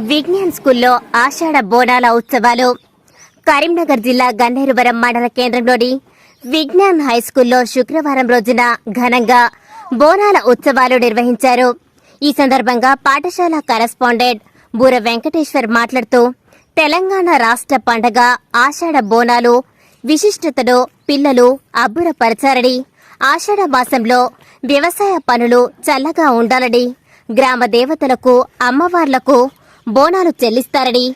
విజ్ఞాన్ స్కూల్లో ఆషాఢ బోనాల ఉత్సవాలు. కరీంనగర్ జిల్లా గన్నేరువరం మండల కేంద్రంలోని విజ్ఞాన్ హై స్కూల్లో శుక్రవారం రోజున ఘనంగా బోనాల ఉత్సవాలు నిర్వహించారు. ఈ సందర్భంగా పాఠశాల కరెస్పాండెంట్ బూర వెంకటేశ్వర్ మాట్లాడుతూ తెలంగాణ రాష్ట్ర పండగ ఆషాఢ బోనాలు విశిష్టతను పిల్లలు అబ్బురపరచారని ఆషాఢ మాసంలో వ్యవసాయ పనులు చల్లగా ఉండాలని గ్రామ దేవతలకు అమ్మవార్లకు బోనాలు చెల్లిస్తారని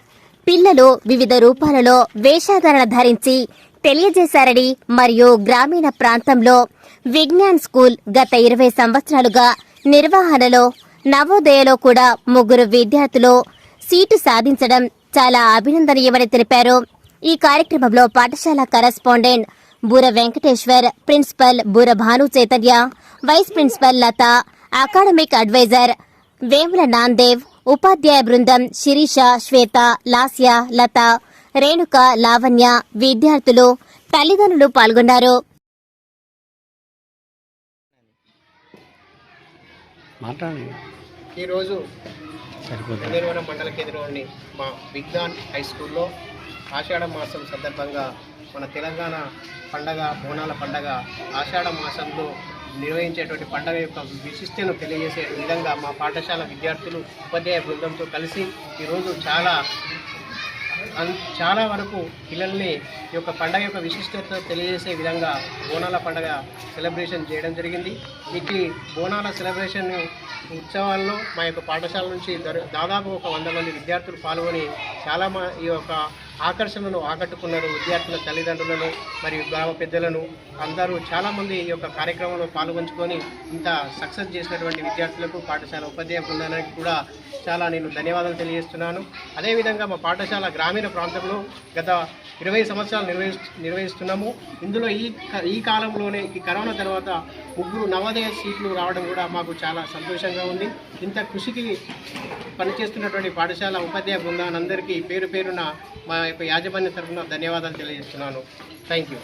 పిల్లలు వివిధ రూపాలలో వేషాధారణ ధరించి తెలియజేశారని మరియు గ్రామీణ ప్రాంతంలో విజ్ఞాన్ స్కూల్ గత ఇరవై సంవత్సరాలుగా నిర్వహణలో నవోదయలో కూడా ముగ్గురు విద్యార్థులు సీటు సాధించడం చాలా అభినందనీయమని తెలిపారు. ఈ కార్యక్రమంలో పాఠశాల correspondent Bura Venkateshwar principal Bura Bhanu Chaitanya vice principal Latha academic adviser Vemula Namdev ఉపాధ్యాయ బృందం శిరీష శ్వేత లాస్య లత రేణుక లావణ్య విద్యార్థులు తల్లిదండ్రులు పాల్గొన్నారు. ఈరోజు నిర్వహణ మండల కేంద్రంలోని మా విజ్ఞాన్ హై స్కూల్లో ఆషాఢ మాసం సందర్భంగా మన తెలంగాణ పండగ బోనాల పండగ ఆషాఢ మాసంలో నిర్వహించేటువంటి పండగ యొక్క విశిష్టను తెలియజేసే విధంగా మా పాఠశాల విద్యార్థులు ఉపాధ్యాయ బృందంతో కలిసి ఈరోజు చాలా అన్- చాలా వరకు పిల్లల్ని ఈ యొక్క పండగ యొక్క విశిష్టత తెలియజేసే విధంగా బోనాల పండగ సెలబ్రేషన్ చేయడం జరిగింది. ఇది బోనాల సెలబ్రేషన్ ఉత్సవాల్లో మా యొక్క పాఠశాల నుంచి దాదాపు ఒక వంద మంది విద్యార్థులు పాల్గొని చాలా మా ఈ యొక్క ఆకర్షణను ఆకట్టుకున్నారు విద్యార్థుల తల్లిదండ్రులను మరియు గ్రామ పెద్దలను. అందరూ చాలామంది ఈ యొక్క కార్యక్రమంలో పాల్గొంచుకొని ఇంత సక్సెస్ చేసినటువంటి విద్యార్థులకు పాఠశాల ఉపాధ్యాయ బృందానికి కూడా చాలా నేను ధన్యవాదాలు తెలియజేస్తున్నాను. అదేవిధంగా మా పాఠశాల గ్రామీణ ప్రాంతంలో గత ఇరవై సంవత్సరాలు నిర్వహి నిర్వహిస్తున్నాము. ఇందులో ఈ క- ఈ కాలంలోనే ఈ కరోనా తర్వాత ముగ్గురు నవోదయ సీట్లు రావడం కూడా మాకు చాలా సంతోషంగా ఉంది. ఇంత కృషికి పనిచేస్తున్నటువంటి పాఠశాల ఉపాధ్యాయ బృందానందరికీ పేరు పేరున మా యొక్క యాజమాన్య తరఫున ధన్యవాదాలు తెలియజేస్తున్నాను. Thank you